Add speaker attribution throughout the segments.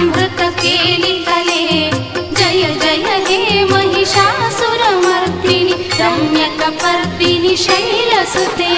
Speaker 1: मृतके जय जय जनले महिषासुरमर्तिणि सम्यकमर्तिणि शैलसुते।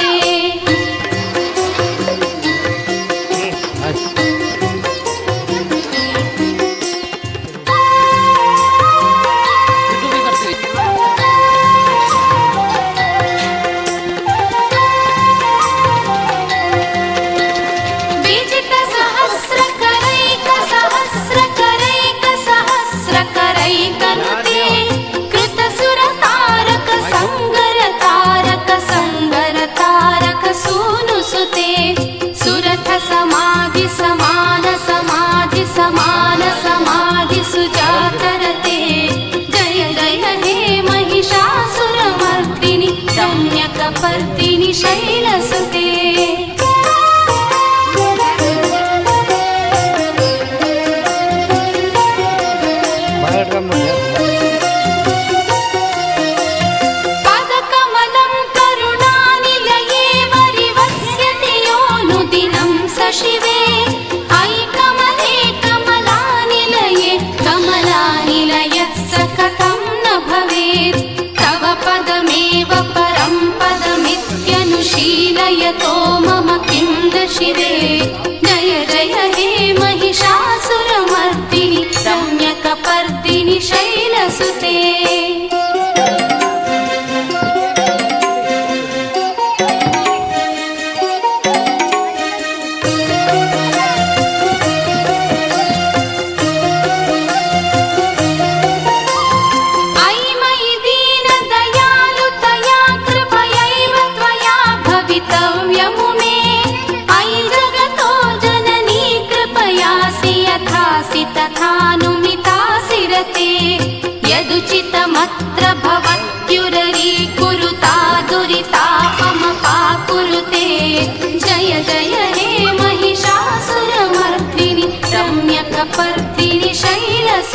Speaker 1: पदमित्यनुशीलयतो मम किं न शिवे जय जय हे महिषासुरमर्दिनि सम्यकपर्दिनि शैलसुते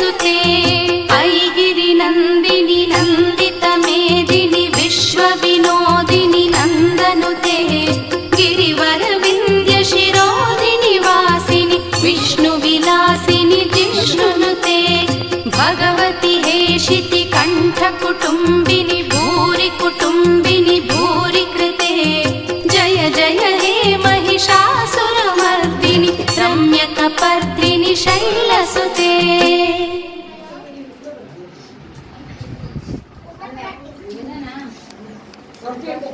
Speaker 2: ಸ್ತುತಿ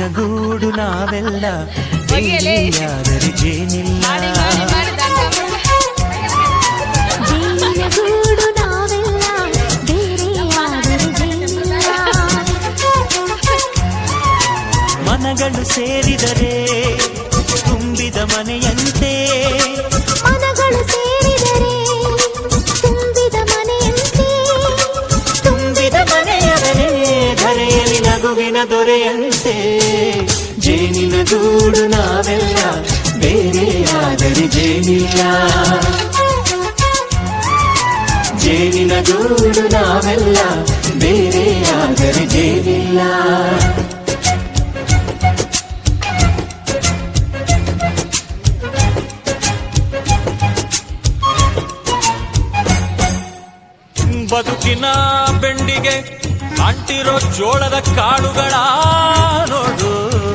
Speaker 3: ಜೇನಿನ ಗೂಡು ನಾವೆಲ್ಲ ಜೇನಿಯಾದರೆ ಜೇನಿಲ್ಲ. ಮನಗಳು ಸೇರಿದರೆ ತುಂಬಿದ ಮನೆಯಂತೆ.
Speaker 4: ಮನಗಳು ಸೇರಿದರೆ
Speaker 3: ದೊರೆಯಂತೆ ಜೇನಿನ ಗೂಡು ನಾವೆಲ್ಲ ಬೇರೆಯಾದರೆ ಜೇನಿಲ್ಲ ಜೇನಿನ ಗೂಡು ನಾವೆಲ್ಲ ಬೇರೆಯಾದರೆ ಜೇನಿಲ್ಲ
Speaker 5: ಬದುಕಿನ ಬೆಂಡಿಗೆ ಅಂಟಿರೋ ಜೋಳದ ಕಾಳುಗಳ ನೋಡು.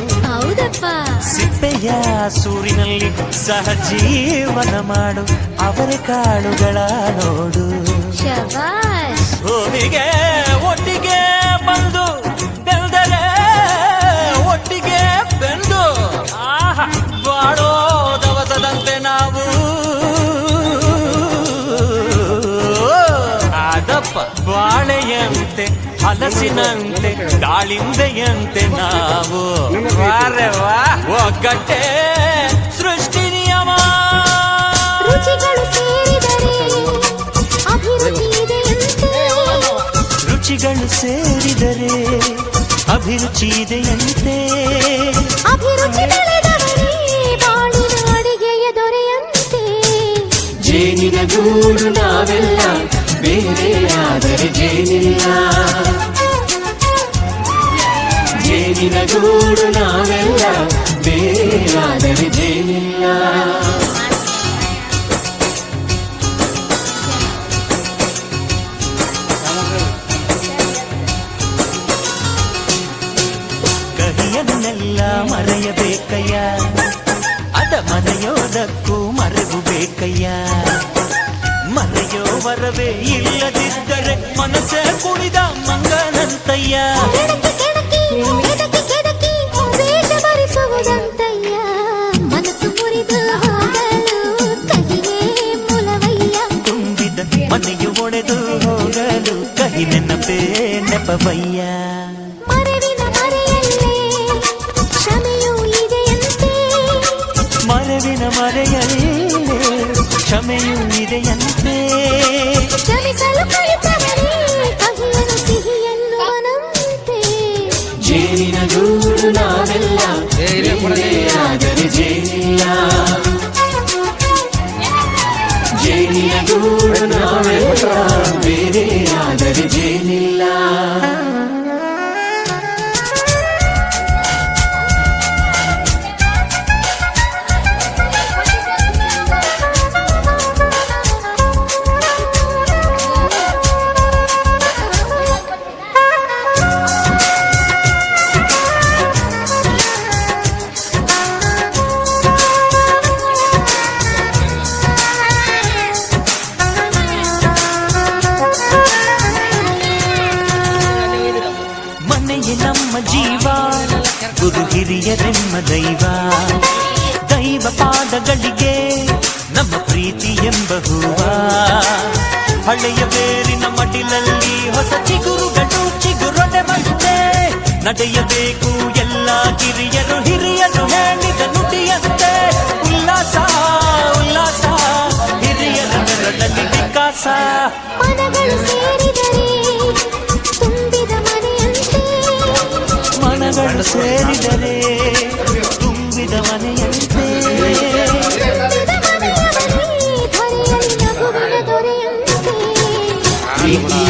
Speaker 4: ಹೌದಪ್ಪ.
Speaker 3: ಸಿಪ್ಪೆಯ ಸೂರಿನಲ್ಲಿ ಸಹಜೀವನ ಮಾಡು. ಅವರ ಕಾಳುಗಳ ನೋಡು.
Speaker 5: ಭೂಮಿಗೆ ಹಲಸಿನಂತೆ ದಾಳಿಂಬೆಯಂತೆ ನಾವು. ಒಗ್ಗಟ್ಟೆ ಸೃಷ್ಟಿ ನಿಯಮ.
Speaker 4: ರುಚಿಗಳು ಸೇರಿದರೆ
Speaker 3: ಅಭಿರುಚಿ ಇದೆಯಂತೆ ಜೇನಿನ ಗೂಡು ನಾವೆಲ್ಲ ಬೇರೆ ಆದರೆ ಜೇನಿಲ್ಲ ಜೇನಿನ ಗೂಡು ನಾವೆಲ್ಲ ಬೇರೆ ಆದರೆ ಜೇನಿಲ್ಲ ಮರೆಯೋದಕ್ಕೂ ಮರೆವು ಬೇಕಯ್ಯ. ಮರೆಯೋ ವರವೇ ಇಲ್ಲದಿದ್ದರೆ ಮನಸ್ಸೇ ಕುಣಿದ ಮಂಗನಂತಯ್ಯ
Speaker 4: ಕೆಡಕಿ ಕೆಡಕಿ ಕೆಡಕಿ ಕೆಡಕಿ ವೇಷ ಭರಿಸುವುದಂತಯ್ಯ ಮನಸ್ಸು ಮುರಿದು ಹೋಗಲು ಕಹಿಯೇ ಮೂಲವಯ್ಯ
Speaker 3: ತುಂಬಿದ ಮನೆಯು ಒಡೆದು ಹೋಗಲು ಕಹಿ ನೆನಪೇ ನೆಪವಯ್ಯ
Speaker 4: ಮರವಿನ ಮರೆಯಲ್ಲೇ ಕ್ಷಮೆಯೂ ಇದೆಯಂತೆ
Speaker 3: ಗೂಡು ನಾವೆಲ್ಲ ಬೇರೆ ಆದರೆ ಜೇನಿಲ್ಲ ಜೇನಿನ
Speaker 4: ಸೇರಿದರೆ ತುಂಬಿದ ಮನೆಯಂತೆ ಧರೆಯಲ್ಲಿ ನಗುವಿನ ದೊರೆಯಂತೆ
Speaker 3: ಪ್ರೀತಿಯ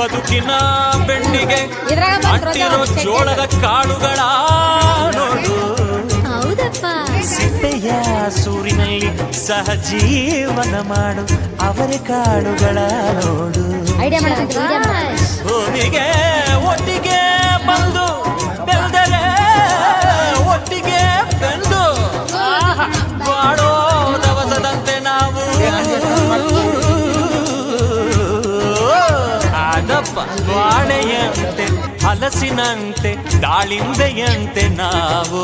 Speaker 3: ಬದುಕಿನ ಬೆಣ್ಣಿಗೆ ಅಟ್ಟಿರೋ ಜೋಳದ ಕಾಳುಗಳ ನೋಡು. ಸಿಪ್ಪೆಯ ಸೂರಿನಲ್ಲಿ ಸಹಜೀವನ ಮಾಡು ಅವರ ಕಾಡುಗಳ ನೋಡು.
Speaker 4: ಶಾಬಾಷ್.
Speaker 3: ಹಲಸಿನಂತೆ ದಾಳಿಂಬೆಯಂತೆ ನಾವು.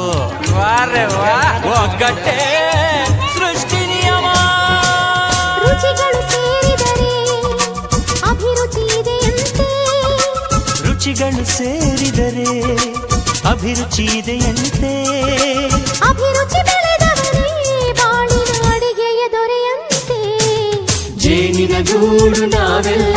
Speaker 3: ಒಗ್ಗಟ್ಟೆ ಸೃಷ್ಟಿ ನಿಯಮ.
Speaker 4: ರುಚಿಗಳು ಸೇರಿದರೆ ಅಭಿರುಚಿ ಇದೆಯಂತೆ
Speaker 3: ರುಚಿಗಳು ಸೇರಿದರೆ ಅಭಿರುಚಿ
Speaker 4: ಅಡಿಗೆಯ ದೊರೆಯಂತೆ.
Speaker 3: ಜೇನಿನ ಗೂಡು ನಾವೆಲ್ಲ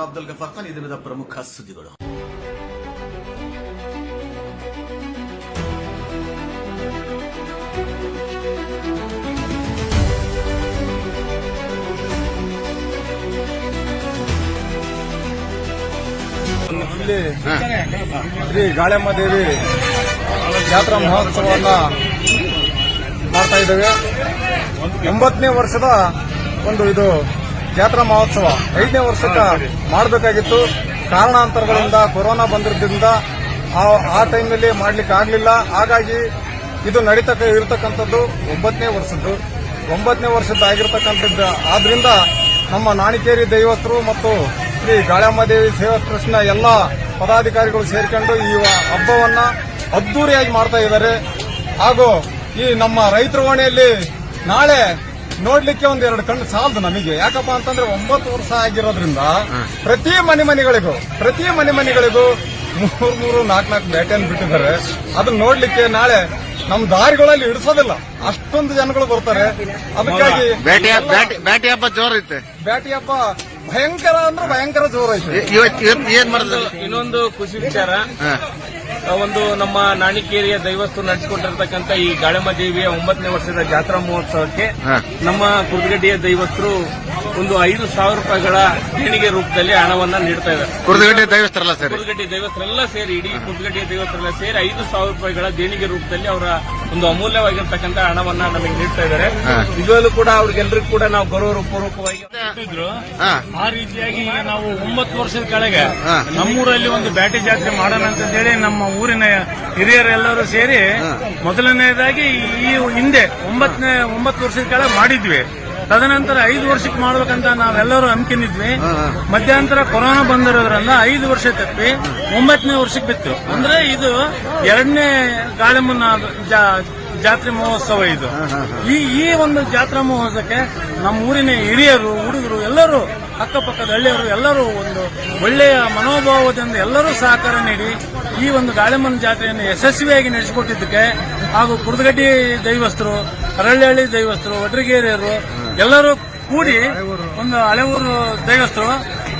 Speaker 6: ನಾನು ಅಬ್ದುಲ್ ಗಫಾರ್ ಖಾನ್ ಈ ದಿನದ ಪ್ರಮುಖ ಸುದ್ದಿಗಳು.
Speaker 7: ಶ್ರೀ ಗಾಳೆಮ್ಮ ದೇವಿ ಜಾತ್ರಾ ಮಹೋತ್ಸವವನ್ನ ಮಾಡ್ತಾ ಇದ್ದೇವೆ. ಎಂಬತ್ತನೇ ವರ್ಷದ ಒಂದು ಇದು ಜಾತ್ರಾ ಮಹೋತ್ಸವ ಐದನೇ ವರ್ಷಕ್ಕೆ ಮಾಡಬೇಕಾಗಿತ್ತು. ಕಾರಣಾಂತರಗಳಿಂದ ಕೊರೋನಾ ಬಂದಿರೋದ್ರಿಂದ ಆ- ಆ ಟೈಮ್ನಲ್ಲಿ ಮಾಡಲಿಕ್ಕೆ ಆಗಲಿಲ್ಲ. ಹಾಗಾಗಿ ಇದು ನಡೀತಕ್ಕ ಇರತಕ್ಕಂಥದ್ದು ಒಂಬತ್ತನೇ ವರ್ಷದ್ದು. ಒಂಬತ್ತನೇ ವರ್ಷದ್ದು ಆಗಿರ್ತಕ್ಕಂಥದ್ದು. ಆದ್ರಿಂದ ನಮ್ಮ ನಾಣಿಕೇರಿ ದೈವಸ್ಥರು ಮತ್ತು ಶ್ರೀ ಗಾಳಮ್ಮ ದೇವಿ ಸೇವಾ ಟ್ರಸ್ಟ್ನ ಎಲ್ಲ ಪದಾಧಿಕಾರಿಗಳು ಸೇರಿಕೊಂಡು ಈ ಹಬ್ಬವನ್ನ ಅದ್ದೂರಿಯಾಗಿ ಮಾಡ್ತಾ ಇದ್ದಾರೆ. ಹಾಗೂ ಈ ನಮ್ಮ ರೈತರ ಓಣಿಯಲ್ಲಿ ನಾಳೆ ನೋಡ್ಲಿಕ್ಕೆ ಒಂದ್ ಎರಡು ಕಣ್ಣು ಸಾಲದು ನಮಗೆ. ಯಾಕಪ್ಪ ಅಂತಂದ್ರೆ ಒಂಬತ್ತು ವರ್ಷ ಆಗಿರೋದ್ರಿಂದ ಪ್ರತಿ ಮನೆ ಮನೆಗಳಿಗೂ ಪ್ರತಿ ಮನೆ ಮನೆಗಳಿಗೂ ಮೂರ್ ಮೂರು ನಾಲ್ಕು ನಾಲ್ಕು ಬ್ಯಾಟಿಯನ್ನು ಬಿಟ್ಟಿದ್ದಾರೆ. ಅದನ್ನ ನೋಡ್ಲಿಕ್ಕೆ ನಾಳೆ ನಮ್ಮ ದಾರಿಗಳಲ್ಲಿ ಇಡಿಸೋದಿಲ್ಲ. ಅಷ್ಟೊಂದು ಜನಗಳು ಬರ್ತಾರೆ. ಅದಕ್ಕಾಗಿ
Speaker 8: ಬ್ಯಾಟಿ ಬ್ಯಾಟಿ ಬ್ಯಾಟಿ ಹಬ್ಬ ಜೋರೈತೆ
Speaker 7: ಬ್ಯಾಟಿ ಹಬ್ಬ ಭಯಂಕರ ಅಂದ್ರೆ ಭಯಂಕರ ಜೋರೈತೆ
Speaker 8: ಏನ್ ಮಾಡಿದ್ರೆ
Speaker 9: ಇನ್ನೊಂದು ಖುಷಿ ವಿಚಾರ. ಒಂದು ನಮ್ಮ ನಾಣಿಕೇರಿಯ ದೈವಸ್ತು ನಡೆಸಿಕೊಂಡಿರತಕ್ಕಂಥ ಈ ಗಾಳಮ್ಮ ದೇವಿಯ ಒಂಬತ್ತನೇ ವರ್ಷದ ಜಾತ್ರಾ ಮಹೋತ್ಸವಕ್ಕೆ ನಮ್ಮ ಕುರ್ಗಡ್ಡಿಯ ದೈವಸ್ಥರು ಒಂದು ಐದು ಸಾವಿರ ರೂಪಾಯಿಗಳ ದೇಣಿಗೆ ರೂಪದಲ್ಲಿ ಹಣವನ್ನ ನೀಡ್ತಾ ಇದ್ದಾರೆ.
Speaker 8: ಕುರುದಗಡ್ಡೆ ದೈವಸ್ಥರಲ್ಲ ಸರಿ?
Speaker 9: ಕುರ್ಗಡ್ಡಿ ದೇವಸ್ಥರೆಲ್ಲ ಸೇರಿ ಇಡೀ ಕುರುದಗಡ್ಡೆ ದೇವಸ್ಥರೆಲ್ಲ ಸೇರಿ ಐದು ಸಾವಿರ ರೂಪಾಯಿಗಳ ದೇಣಿಗೆ ರೂಪದಲ್ಲಿ ಅವರ ಒಂದು ಅಮೂಲ್ಯವಾಗಿರ್ತಕ್ಕಂಥ ಹಣವನ್ನ ನಮಗೆ ನೀಡ್ತಾ ಇದ್ದಾರೆ.
Speaker 8: ಹಾ.
Speaker 9: ನಿಜವಾಗ್ಲೂ ಕೂಡ ಅವ್ರಿಗೆಲ್ಲರಿಗೂ ಕೂಡ ನಾವು ಗೌರವ
Speaker 8: ಪೂರ್ವಕವಾಗಿ
Speaker 9: ಆ ರೀತಿಯಾಗಿ ಈಗ ನಾವು ಒಂಬತ್ತು ವರ್ಷದ ಕೆಳಗೆ. ನಮ್ಮೂರಲ್ಲಿ ಒಂದು ಬ್ಯಾಟಿ ಜಾತ್ರೆ ಮಾಡೋಣ ಅಂತ ಹೇಳಿ ನಮ್ಮ ಊರಿನ ಹಿರಿಯರೆಲ್ಲರೂ ಸೇರಿ ಮೊದಲನೇದಾಗಿ ಈ ಹಿಂದೆ ಒಂಬತ್ತನೇ ಒಂಬತ್ತು ವರ್ಷದ ಕೆಳಗೆ ಮಾಡಿದ್ವಿ. ತದನಂತರ ಐದು ವರ್ಷಕ್ಕೆ ಮಾಡ್ಬೇಕಂತ ನಾವೆಲ್ಲರೂ ಹಮ್ಮಿಕೊಂಡಿದ್ವಿ ಮಧ್ಯಂತರ ಕೊರೋನಾ ಬಂದಿರೋದ್ರಿಂದ ಐದು ವರ್ಷ ತಪ್ಪಿ ಒಂಬತ್ತನೇ ವರ್ಷಕ್ಕೆ ಬಿತ್ತು. ಅಂದ್ರೆ ಇದು ಎರಡನೇ ಗಾಳಿಮುನ್ನ ಜಾ- ಜಾತ್ರೆ ಮಹೋತ್ಸವ ಇದು. ಈ ಈ ಒಂದು ಜಾತ್ರಾ ಮಹೋತ್ಸವಕ್ಕೆ ನಮ್ಮ ಊರಿನ ಹಿರಿಯರು ಹುಡುಗರು ಎಲ್ಲರೂ ಅಕ್ಕಪಕ್ಕದ ಹಳ್ಳಿಯವರು ಎಲ್ಲರೂ ಒಂದು ಒಳ್ಳೆಯ ಮನೋಭಾವದಿಂದ ಎಲ್ಲರೂ ಸಹಕಾರ ನೀಡಿ ಈ ಒಂದು ಗಾಳಿಮನ್ ಜಾತ್ರೆಯನ್ನು ಯಶಸ್ವಿಯಾಗಿ ನಡೆಸಿಕೊಟ್ಟಿದ್ದಕ್ಕೆ ಹಾಗೂ ಕುರ್ದಗಡ್ಡಿ ದೈವಸ್ಥರು ಅರಳ್ಳಿ ದೈವಸ್ಥರು ವಡ್ರಿಗೇರಿಯರು ಎಲ್ಲರೂ ಕೂಡಿ ಒಂದು ಹಳೆಯೂರು ದೈವಸ್ಥರು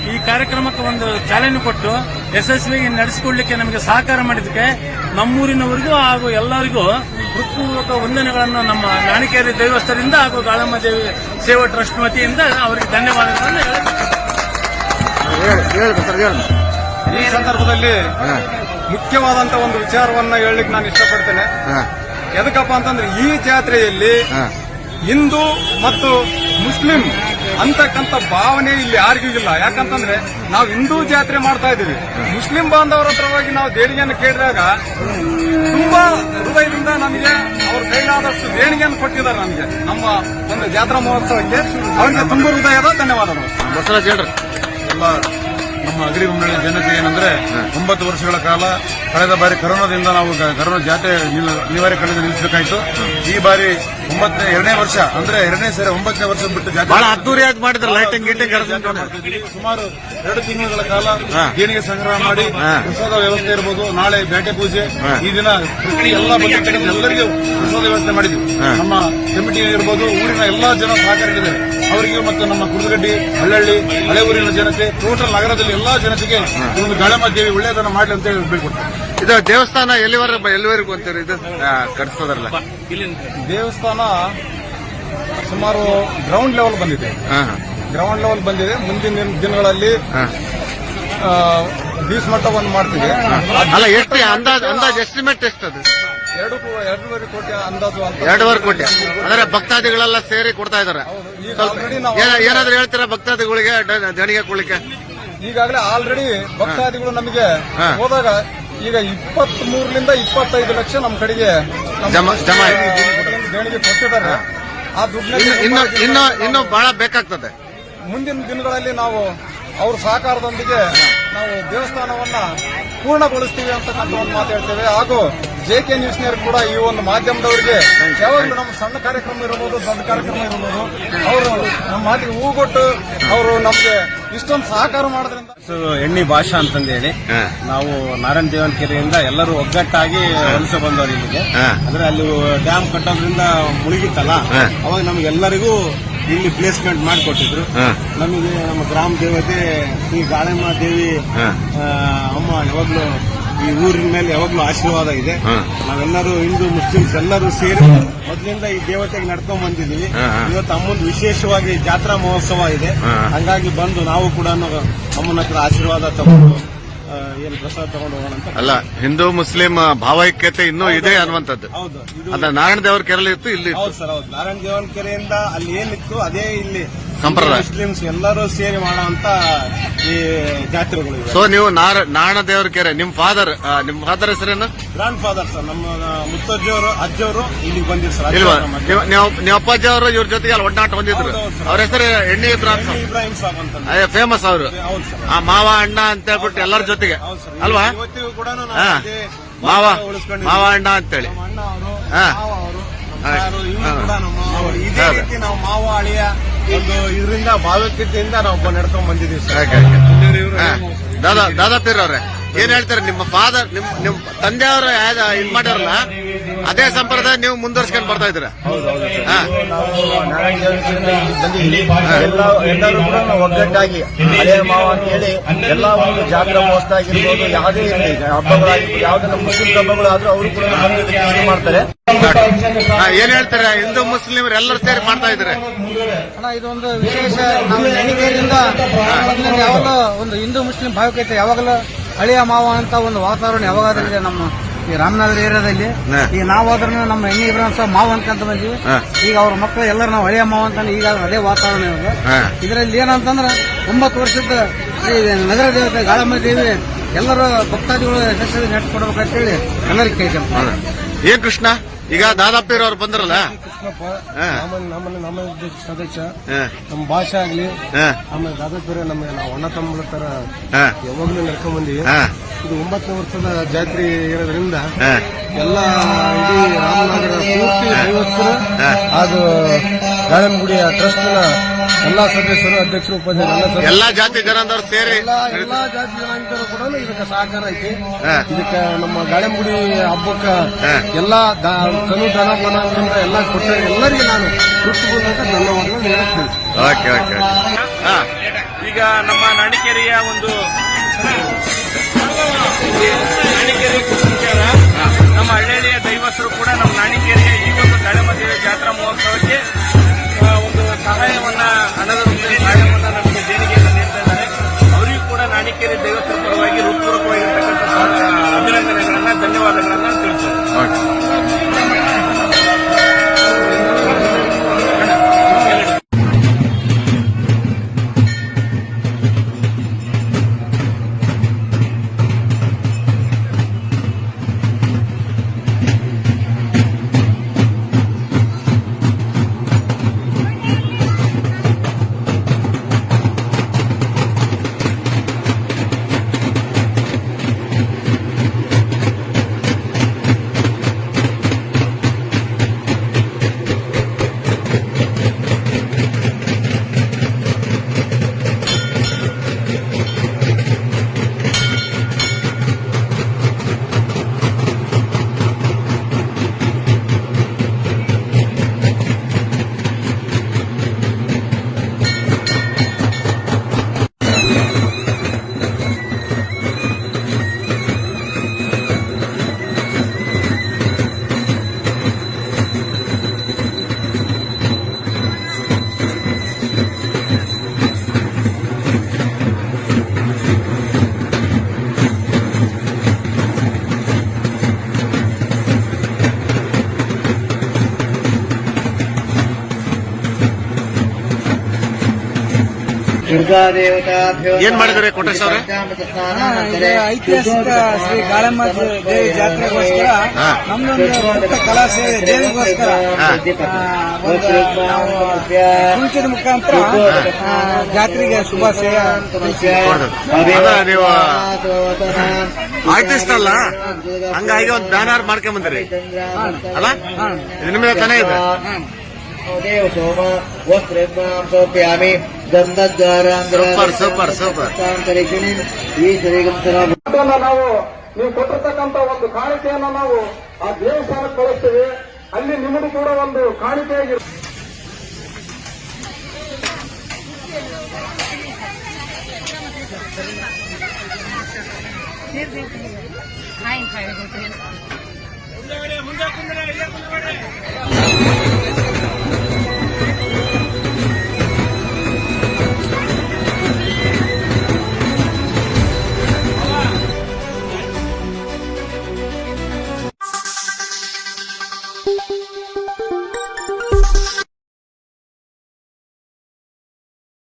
Speaker 9: ಈ ಕಾರ್ಯಕ್ರಮಕ್ಕೆ ಒಂದು ಚಾಲನೆ ಕೊಟ್ಟು ಯಶಸ್ವಿಯಾಗಿ ನಡೆಸಿಕೊಳ್ಳಲಿಕ್ಕೆ ನಮಗೆ ಸಹಕಾರ ಮಾಡಿದ್ದಕ್ಕೆ ನಮ್ಮೂರಿನವರಿಗೂ ಹಾಗೂ ಎಲ್ಲರಿಗೂ ಹೃತ್ಪೂರ್ವಕ ವಂದನೆಗಳನ್ನು ನಮ್ಮ ನಾಣಿಕೇರಿ ದೇವಸ್ಥರಿಂದ ಹಾಗೂ ಗಾಳಮ್ಮ ದೇವಿ ಸೇವಾ ಟ್ರಸ್ಟ್ ವತಿಯಿಂದ ಅವರಿಗೆ ಧನ್ಯವಾದಗಳನ್ನು ಹೇಳಿ
Speaker 8: ಹೇಳಿ ಹೇಳಿ ಸರ್ ಹೇಳಿ.
Speaker 7: ಈ ಸಂದರ್ಭದಲ್ಲಿ ಮುಖ್ಯವಾದಂತ ಒಂದು ವಿಚಾರವನ್ನ ಹೇಳಲಿಕ್ಕೆ ನಾನು ಇಷ್ಟಪಡ್ತೇನೆ.
Speaker 8: ಹಾ.
Speaker 7: ಎದಕ್ಕಪ್ಪ ಅಂತಂದ್ರೆ ಈ ಜಾತ್ರೆಯಲ್ಲಿ ಹಿಂದೂ ಮತ್ತು ಮುಸ್ಲಿಂ ಅಂತಕ್ಕಂಥ ಭಾವನೆ ಇಲ್ಲಿ ಯಾರಿಗೂ ಇಲ್ಲ. ಯಾಕಂತಂದ್ರೆ ನಾವು ಹಿಂದೂ ಜಾತ್ರೆ ಮಾಡ್ತಾ ಇದ್ದೀವಿ. ಮುಸ್ಲಿಂ ಬಾಂಧವರ ಹತ್ರವಾಗಿ ನಾವು ದೇಣಿಗೆಯನ್ನು ಕೇಳಿದಾಗ ತುಂಬಾ ಹೃದಯದಿಂದ ನಮಗೆ ಅವ್ರ ಕೈಲಾದಷ್ಟು ದೇಣಿಗೆಯನ್ನು ಕೊಟ್ಟಿದ್ದಾರೆ ನಮಗೆ. ನಮ್ಮ ಒಂದು ಜಾತ್ರಾ ಮಹೋತ್ಸವಕ್ಕೆ ಅವರಿಗೆ ತುಂಬ ಹೃದಯದ ಧನ್ಯವಾದಗಳು.
Speaker 8: ಬಸವರಾಜ್ ಹೇಳ್ರಿ.
Speaker 7: ನಮ್ಮ ಅಗಡಿ ಜನತೆ ಏನಂದ್ರೆ ಒಂಬತ್ತು ವರ್ಷಗಳ ಕಾಲ ಕಳೆದ ಬಾರಿ ಕರೋನಾದಿಂದ ನಾವು ಕರೋನಾ ಜಾತ್ರೆ ನಿಲ್- ಅನಿವಾರ್ಯ ಕಳೆದ ನಿಲ್ಲಿಸಬೇಕಾಯ್ತು. ಈ ಬಾರಿ ಒಂಬತ್ತನೇ ಎರಡನೇ ವರ್ಷ ಅಂದ್ರೆ ಎರಡನೇ ಸರಿ ಒಂಬತ್ತನೇ ವರ್ಷ ಬಿಟ್ಟು ಜಾತ್ರೆ
Speaker 8: ಬಹಳ ಅದ್ದೂರಿಯಾಗಿ ಮಾಡಿದ್ರು ಲೈಟಿಂಗ್ ಗೀಟಿಂಗ್
Speaker 7: ಸುಮಾರು ಎರಡು ತಿಂಗಳ ಕಾಲ ದೇಣಿಗೆ ಸಂಗ್ರಹ ಮಾಡಿ ಪ್ರಸಾದ ವ್ಯವಸ್ಥೆ ಇರಬಹುದು ನಾಳೆ ಬೇಟೆ ಪೂಜೆ ಈ ದಿನ ಎಲ್ಲ ಬಂದ ಎಲ್ಲರಿಗೂ ಪ್ರಸಾದ ವ್ಯವಸ್ಥೆ ಮಾಡಿದ್ವಿ. ನಮ್ಮ ಕಮಿಟಿ ಇರ್ಬೋದು ಊರಿನ ಎಲ್ಲಾ ಜನ ಸಹಕಾರ ಅವರಿಗೆ ಮತ್ತು ನಮ್ಮ ಕುರುಗಡ್ಡಿ ಹಳ್ಳಹಳ್ಳಿ ಹಳೆ ಊರಿನ ಜನತೆ ಟೋಟಲ್ ನಗರದಲ್ಲಿ ಎಲ್ಲಾ ಜನತೆಗೆ ಒಂದು ಗಾಳಮ್ಮ ದೇವಿ ಒಳ್ಳೆಯದನ್ನ ಮಾಡಲಿ ಅಂತ ಹೇಳಿ ಬೀಳ್ಕೊಡ್ತಾರೆ
Speaker 8: ಇದು ದೇವಸ್ಥಾನ ಎಲ್ಲಿವರ ಎಲ್ಲಿವರೆಗೂ ಅಂತೀರಿ ಇದು? ಕಟ್ಸೋದ್ರಲ್ಲ
Speaker 7: ದೇವಸ್ಥಾನ ಸುಮಾರು ಗ್ರೌಂಡ್ ಲೆವೆಲ್ ಬಂದಿದೆ. ಗ್ರೌಂಡ್ ಲೆವೆಲ್ ಬಂದಿದೆ. ಮುಂದಿನ ದಿನಗಳಲ್ಲಿ ಮಟ್ಟ ಒಂದು ಮಾಡ್ತೀವಿ
Speaker 8: ಅಲ್ಲ ಎಷ್ಟು ಅಂದಾಜ್ ಅಂದಾಜ್ ಎಸ್ಟಿಮೇಟ್ ಎಷ್ಟು ಅದು
Speaker 7: ಎರಡು ಎರಡೂವರೆ ಕೋಟಿ ಅಂದಾಜು ಅಂತ
Speaker 8: ಎರಡೂವರೆ ಕೋಟಿ ಅಂದ್ರೆ ಭಕ್ತಾದಿಗಳೆಲ್ಲ ಸೇರಿ ಕೊಡ್ತಾ ಇದಾರೆ
Speaker 7: ಈಗ already ನಾವು
Speaker 8: ಏನಾದ್ರು ಹೇಳ್ತೀರಾ ಭಕ್ತಾದಿಗಳಿಗೆ ಡ- ದೇಣಿಗೆ ಕೊಡ್ಲಿಕ್ಕೆ?
Speaker 7: ಈಗಾಗಲೇ ಆಲ್ರೆಡಿ ಭಕ್ತಾದಿಗಳು ನಮಗೆ
Speaker 8: ಹಾ.
Speaker 7: ಹೋದಾಗ ಈಗ ಇಪ್ಪತ್ತ್ ಮೂರರಿಂದ ಇಪ್ಪತ್ತೈದು ಲಕ್ಷ ನಮ್ಮ ಕಡೆಗೆ ನಮ್ಮ
Speaker 8: ಜಮಾ-.
Speaker 7: ದೇಣಿಗೆ ಕೊಟ್ಟಿದ್ದಾರೆ. ಆ ದುಡ್ಡನ್ನ
Speaker 8: ಇನ್ನು ಇನ್ನು ಇನ್ನು ಇನ್ನು ಬಹಳ ಬೇಕಾಗ್ತದೆ.
Speaker 7: ಮುಂದಿನ ದಿನಗಳಲ್ಲಿ ನಾವು ಅವ್ರ ಸಹಕಾರದೊಂದಿಗೆ ನಾವು ದೇವಸ್ಥಾನವನ್ನ ಪೂರ್ಣಗೊಳಿಸ್ತೀವಿ ಅಂತಕ್ಕಂಥ ಒಂದು ಮಾತಾಡ್ತೇವೆ ಹೇಳ್ತೇವೆ. ಹಾಗೂ ಜೆ ಕೆ ನ್ಯೂಸ್ನವರು ಕೂಡ ಈ ಒಂದು ಮಾಧ್ಯಮದವರಿಗೆ ಯಾವಾಗಲೂ ನಮ್ಮ ಸಣ್ಣ ಕಾರ್ಯಕ್ರಮ ಇರಬಹುದು ದೊಡ್ಡ ಕಾರ್ಯಕ್ರಮ ಇರಬಹುದು ಅವರು ನಮ್ಮ ಮಾತಿಗೆ ಹೂಗೊಟ್ಟು ಅವರು ನಮಗೆ ಇಷ್ಟೊಂದು ಸಹಕಾರ ಮಾಡೋದ್ರಿಂದ
Speaker 10: ಎಣ್ಣಿ ಭಾಷಾ ಅಂತಂದೇಳಿ
Speaker 8: ಹೇಳಿ
Speaker 10: ನಾವು ನಾರಾಯಣ ದೇವನಕೆರೆಯಿಂದ ಎಲ್ಲರೂ ಒಗ್ಗಟ್ಟಾಗಿ ವಲಸೆ ಬಂದವರು ಇಲ್ಲಿಗೆ. ಅಂದ್ರೆ ಅಲ್ಲಿ ಡ್ಯಾಮ್ ಕಟ್ಟೋದ್ರಿಂದ ಮುಳುಗಿತ್ತಲ್ಲ. ಅವಾಗ ನಮಗೆಲ್ಲರಿಗೂ ಇಲ್ಲಿ ಪ್ಲೇಸ್ಮೆಂಟ್ ಮಾಡಿಕೊಟ್ಟಿದ್ರು. ನಮಗೆ ನಮ್ಮ ಗ್ರಾಮ ದೇವತೆ ಈ ಗಾಳಮ್ಮ ದೇವಿ ಅಮ್ಮ ಯಾವಾಗ್ಲೂ ಈ ಊರಿನ ಮೇಲೆ ಯಾವಾಗ್ಲೂ ಆಶೀರ್ವಾದ ಇದೆ. ನಾವೆಲ್ಲರೂ ಹಿಂದೂ ಮುಸ್ಲಿಮ್ಸ್ ಎಲ್ಲರೂ ಸೇರಿ ಮೊದಲಿಂದ ಈ ದೇವತೆಗೆ ನಡ್ಕೊಂಡ್
Speaker 8: ಹಾ.
Speaker 10: ಇವತ್ತು ಅಮ್ಮನ್ ವಿಶೇಷವಾಗಿ ಜಾತ್ರಾ ಮಹೋತ್ಸವ ಇದೆ. ಹಂಗಾಗಿ ಬಂದು ನಾವು ಕೂಡ ಅಮ್ಮನ ಹತ್ರ ಆಶೀರ್ವಾದ ತಗೊಂಡು ಏನು ಪ್ರಸಾದ ತಗೊಂಡು ಹೋಗೋಣ ಅಂತ
Speaker 8: ಅಲ್ಲ ಹಿಂದೂ ಮುಸ್ಲಿಂ ಭಾವೈಕ್ಯತೆ ಇನ್ನೂ ಇದೆ ಅನ್ನುವಂಥದ್ದು.
Speaker 10: ಹೌದು ಇದು
Speaker 8: ಅದ ನಾರಾಯಣ ದೇವರ ಕೆರೆಯಲ್ಲಿ ಇತ್ತು ಇಲ್ಲಿ ಇತ್ತು.
Speaker 10: ಹೌದು ಸರ್ ಹೌದು. ನಾರಾಯಣ ದೇವನ ಕೆರೆಯಿಂದ ಅಲ್ಲಿ ಏನಿತ್ತು ಅದೇ ಇಲ್ಲಿ. ಮುಸ್ಲಿಮ್ಸ್ ಎಲ್ಲರೂ ಸೇರಿ ಮಾಡುವಂತ ಈ ಜಾತ್ರೆಗಳು ಇವೆ
Speaker 8: ಸೊ ನೀವು ನಾರ- ನಾರಾಯಣ ದೇವರ ಕೆರೆ ನಿಮ್ ಫಾದರ್ ನಿಮ್ ಫಾದರ್ ಹೆಸರೇನು?
Speaker 10: ಗ್ರಾಂಡ್ ಫಾದರ್ ಸರ್ ನಮ್ಮ ಮುತ್ತಜ್ಜಿಯವರು ಅಜ್ಜಿಯವರು ಇಲ್ಲಿಗೆ ಬಂದಿರು ಸರ್
Speaker 8: ಇಲ್ವಾ? ನೀವು- ಅಪ್ಪಾಜಿ ಅವರು ಇವ್ರ ಜೊತೆಗೆ ಅಲ್ಲಿ ಹೊಂದಿದ್ರು.
Speaker 10: ಹೌದು, ಹೌದು,
Speaker 8: ಅವ್ರ ಹೆಸರು ಎಣ್ಣೆ ಇಬ್ರಾಹಿಂ
Speaker 10: ಇಬ್ರಾಹಿಂ ಸಾಬ್ ಅಂತ
Speaker 8: ಫೇಮಸ್ ಅವರು. ಆ ಮಾವ ಅಣ್ಣ ಅಂತ ಹೇಳ್ಬಿಟ್ಟು ಎಲ್ಲರ ಜೊತೆಗೆ. ಅಲ್ವಾ?
Speaker 10: ಇವತ್ತಿಗೂ ಕೂಡ
Speaker 8: ಮಾವ. ಮಾವ ಅಣ್ಣ ಅಂತೇಳಿ.
Speaker 10: ಅಣ್ಣ ಅವರು ಮಾವ ಅಳಿಯ ಒಂದು ಇದರಿಂದ ಭಾವೈಕ್ಯತೆಯಿಂದ ನಾವು ನಡ್ಕೊಂಡ್ ಬಂದಿದ್ದೀವಿ ಸರ್.
Speaker 8: ದಾದಾ ದಾದಾ ಪೀರ್ ಅವ್ರೆ ಏನ್ ಹೇಳ್ತಾರೆ ನಿಮ್ಮ ಫಾದರ್ ನಿಮ್ ನಿಮ್ ತಂದೆಯವರು ಇದ್ ಮಾಡ್ಯಾರಲ್ಲ ಅದೇ ಸಂಪ್ರದಾಯ ನೀವು ಮುಂದುವರ್ಸ್ಕೊಂಡು ಬರ್ತಾ
Speaker 7: ಇದ್ರ ಎಲ್ಲರೂ ಕೂಡ ನಾವು ಒಗ್ಗಟ್ಟಾಗಿ ಹಳೆಯ ಮಾವ ಅಂತ ಹೇಳಿ ಎಲ್ಲ ಒಂದು ಜಾತ್ರಾ ಮಹೋತ್ಸವ ಆಗಿರ್ಬೋದು ಯಾವುದೇ ಇರಲಿ ಹಬ್ಬಗಳಾಗಿರ್ಬೋದು ಯಾವುದೇ ನಮ್ಮ ಮುಸ್ಲಿಂ ಹಬ್ಬಗಳಾದ್ರೂ ಅವರು ಕೂಡ ಬಂದು ಇದು ಮಾಡ್ತಾರೆ.
Speaker 8: ಏನ್ ಹೇಳ್ತಾರೆ ಹಿಂದೂ ಮುಸ್ಲಿಮರು ಎಲ್ಲರೂ ಸೇರಿ ಮಾಡ್ತಾ ಇದಾರೆ
Speaker 11: ಅಣ್ಣ ಇದೊಂದು ವಿಶೇಷ ಎಣಿಕೆಯಿಂದ ಮೊದಲಿಂದ ಯಾವಾಗಲೂ ಒಂದು ಹಿಂದೂ ಮುಸ್ಲಿಂ ಭಾವಕೈತೆ ಯಾವಾಗಲೂ ಹಳೆಯ ಮಾವ ಅಂತ ಒಂದು ವಾತಾವರಣ ಯಾವಾಗಾದ್ರೂ ಇದೆ ನಮ್ಮ ಈ ರಾಮನಗರ ಏರಿಯಾದಲ್ಲಿ.
Speaker 8: ಈ
Speaker 11: ಈಗ ನಾವು ಹೋದ್ರೂ ನಮ್ಮ ಹೆಣ್ಣು ಇಬ್ರಾಹಿಂ ಸಹ ಮಾವ ಅಂತ ಬಂದೀವಿ.
Speaker 8: ಹಾ.
Speaker 11: ಈಗ ಅವ್ರ ಮಕ್ಕಳು ಎಲ್ಲರೂ ನಾವು ಹಳೆಯ ಮಾವ ಅಂತ ಈಗ ಅದೇ ವಾತಾವರಣ ಇವಾಗ
Speaker 8: ಹಾ.
Speaker 11: ಇದರಲ್ಲಿ ಏನಂತಂದ್ರೆ ಒಂಬತ್ತು ವರ್ಷದ ಈ ನಗರ ದೇವತೆ ಗಾಳಮ್ಮ ದೇವಿ ಎಲ್ಲರೂ ಭಕ್ತಾದಿಗಳು ಯಶಸ್ವಿ ಹೇಳಿ ಎಲ್ಲರಿಗೆ ಕೇಳ್ಕೊಂಡು
Speaker 8: ಏನ್ ಕೃಷ್ಣ? ಈಗ ದಾದಾಪೀರ್ ಅವ್ರು ಬಂದ್ರಲ್ಲ?
Speaker 7: ಕೃಷ್ಣಪ್ಪ
Speaker 8: ಹಾ.
Speaker 7: ನಮ್ಮ ಸದಸ್ಯ.
Speaker 8: ಹಾ,
Speaker 7: ನಮ್ಮ ಭಾಷೆ ಆಗ್ಲಿ ಆಮೇಲೆ ದಾದಾಪುರ ನಮ್ಮ ನಾವು ಅಣ್ಣ ತಮ್ಮಗಳ ತರ ಯಾವಾಗ್ಲೂ ನಡ್ಕೊಂಡ್ ಬಂದೀವಿ. ಇದು ಒಂಬತ್ತನೇ ವರ್ಷದ ಜಾತ್ರೆ ಇರೋದ್ರಿಂದ
Speaker 8: ಹಾ.
Speaker 7: ಎಲ್ಲ ಇಡೀ ರಾಮನಗರ ಪೂರ್ತಿ ದೈವಸ್ಥರು ಹಾಗೂ ಗಾಳಂಗುಡಿಯ ಟ್ರಸ್ಟ್ನ ಎಲ್ಲಾ ಸದಸ್ಯರು ಅಧ್ಯಕ್ಷರು ಉಪಾಧ್ಯಕ್ಷರು ಎಲ್ಲ ಸದಸ್ಯರು
Speaker 8: ಎಲ್ಲಾ ಜಾತಿ ಜನಾಂಗದವ್ರು ಸೇರಿ
Speaker 7: ಎಲ್ಲಾ ಎಲ್ಲಾ ಜಾತಿ ಜನಾಂಗದವರು ಕೂಡ ಇದಕ್ಕೆ ಸಹಕಾರ ಐತಿ. ಇದಕ್ಕೆ ನಮ್ಮ ಗಾಳಂಗುಡಿ ಹಬ್ಬಕ್ಕ. ಎಲ್ಲಾ ತನು ಕನು ದನ ಮನದಿಂದ ಎಲ್ಲ ಕೊಟ್ಟ ಎಲ್ಲರಿಗೂ ನಾನು ಹೃತ್ಪೂರ್ವಕ ಧನ್ಯವಾದಗಳು ಹೇಳ್ತೀನಿ
Speaker 8: ಓಕೆ ಓಕೆ ಹಾ
Speaker 10: ಈಗ ನಮ್ಮ ನಾಣಿಕೆರೆಯ ಒಂದು ನಾಣಿಕೆರೆ ಕುಟುಂಬರ ನಮ್ಮ ಹಳ್ಳಿಯ ದೈವಸ್ಥರು ಕೂಡ ನಮ್ಮ ನಾಣಿಕೆರೆಯ ಈ ಒಂದು ದಾಳಿಮದೇವಿ ಜಾತ್ರಾ ಮಹೋತ್ಸವಕ್ಕೆ ಒಂದು ಸಹಾಯವನ್ನ, ಹಣದ ರೂಪದಲ್ಲಿ ಸಹಾಯವನ್ನ ನಮಗೆ ದೇಣಿಗೆಯನ್ನು ನೀಡ್ತಾ ಇದ್ದಾರೆ. ಅವರಿಗೂ ಕೂಡ ನಾಣಿಕೆರೆ ದೈವಸ್ಥರ ಪರವಾಗಿ ಹೃತ್ಪೂರ್ವಕವಾಗಿರ್ತಕ್ಕಂಥ ಅಭಿನಂದನೆಗಳನ್ನ, ಧನ್ಯವಾದಗಳನ್ನ ತಿಳಿಸ್ತಾರೆ
Speaker 12: ಏನ್ ಮಾಡಿದ್ರೆ ಕೋಟೇಶ್ ಅವರೇ?
Speaker 5: ಇದು ಐತಿಹಾಸಿಕ ಶ್ರೀ ಗಾಳಮ್ಮ ದೇವಿ ಜಾತ್ರೆಗೋಸ್ಕರ. ನಮ್ದೊಂದು ಕಲಾ ಸೇವೆ ದೇವಿಗೋಸ್ಕರ ಕುಂಚದ ಮುಖಾಂತರ ಜಾತ್ರೆಗೆ ಶುಭಾಶಯ
Speaker 12: ಸೇವೆ ನೀವು ಆರ್ಟಿಸ್ಟ್ ಅಲ್ಲ? ಹಂಗಾಗಿ ಒಂದು ಬ್ಯಾನರ್ ಮಾಡ್ಕೊಂಡ್ ಬಂದಿರಿ. ಅಲ್ಲ? ನಿಮ್ಮ ನಿಮ್ಗೆ ತಾನೇ ಇದೆ. ಸೂಪರ್ ಈ ಸೂಪರ್
Speaker 7: ನಾವು ನೀವು ಕೊಟ್ಟಿರ್ತಕ್ಕಂತ ಒಂದು ಕಾಣಿಕೆಯನ್ನ ನಾವು ಆ ದೇವಸ್ಥಾನಕ್ಕೆ ಕಳಿಸ್ತೀವಿ. ಅಲ್ಲಿ ನಿಮಗೂ ಕೂಡ ಒಂದು ಕಾಣಿಕೆಯಾಗಿ
Speaker 13: ಮುಂದೆ.